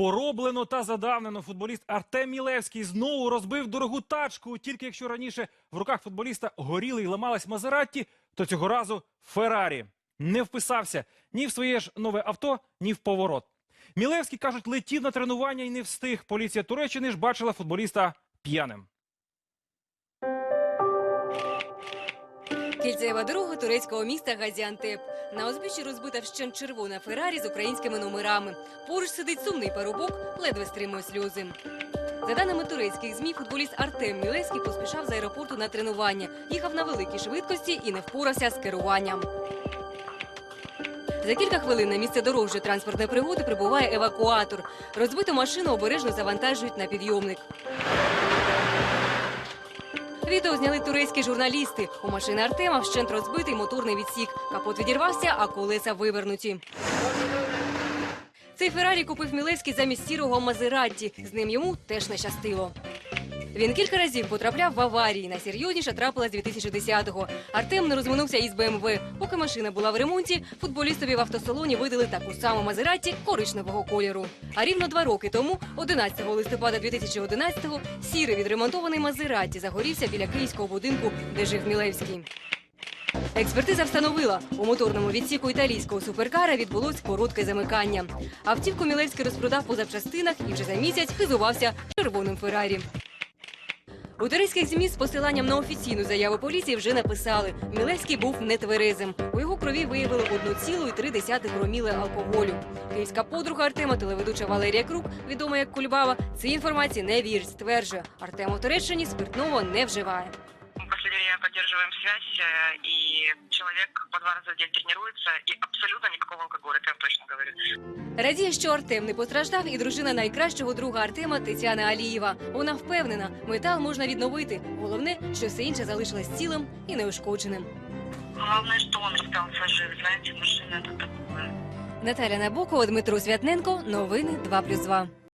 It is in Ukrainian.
Пороблено та задавнено футболіст Артем Мілевський знову розбив дорогу тачку. Тільки якщо раніше в руках футболіста горіли і ламалась Мазератті, то цього разу Феррарі не вписався ні в своє ж нове авто, ні в поворот. Мілевський кажуть, летів на тренування і не встиг. Поліція Туреччини ж бачила футболіста п'яним. Кільцева дорога турецького міста Газіантеп. На узбіччі розбита вщент червона Феррарі з українськими номерами. Поруч сидить сумний парубок, ледве стримує сльози. За даними турецьких змі, футболіст Артем Мілевський поспішав з аеропорту на тренування, їхав на великій швидкості і не впорався з керуванням. За кілька хвилин на місце дорожньої транспортної пригоди прибуває евакуатор. Розбиту машину обережно завантажують на підйомник. Відео зняли турецькі журналісти. У машини Артема вщент розбитий моторний відсік. Капот відірвався, а колеса вивернуті. Цей Феррарі купив Мілевський замість сірого Мазератті. З ним йому теж не щастило. Він кілька разів потрапляв в аварії. Найсерйозніша трапилась 2010-го. Артем не розминувся із БМВ. Поки машина була в ремонті, футболістові в автосалоні видали таку саму Мазератті коричневого кольору. А рівно два роки тому, 11 листопада 2011-го, сірий відремонтований Мазератті загорівся біля київського будинку, де жив Мілевський. Експертиза встановила, у моторному відсіку італійського суперкара відбулось коротке замикання. Автівку Мілевський розпродав по запчастинах і вже за місяць хизувався червоним Феррарі. У турецьких ЗМІ з посиланням на офіційну заяву поліції вже написали: Мілевський був нетверезим. У його крові виявили 1,3 проміли алкоголю. Київська подруга Артема, телеведуча Валерія Крук, відома як Кульбава, цій інформації не вірить. Стверджує, Артем у Туреччині спиртного не вживає поддерживаем связь, э, и человек по два раза в день тренируется, и абсолютно никакого алкоголя, это я вам точно говорю. Радіє, що Артем не постраждав, і дружина найкращого друга Артема Тетяна Алієва. Вона впевнена, метал можна відновити. Головне, що все інше залишилось цілим і неушкодженим. Главное, что он остался жив, знаете, машина это такое. Наталя Набокова, Дмитро Святненко. Новини 2+,2.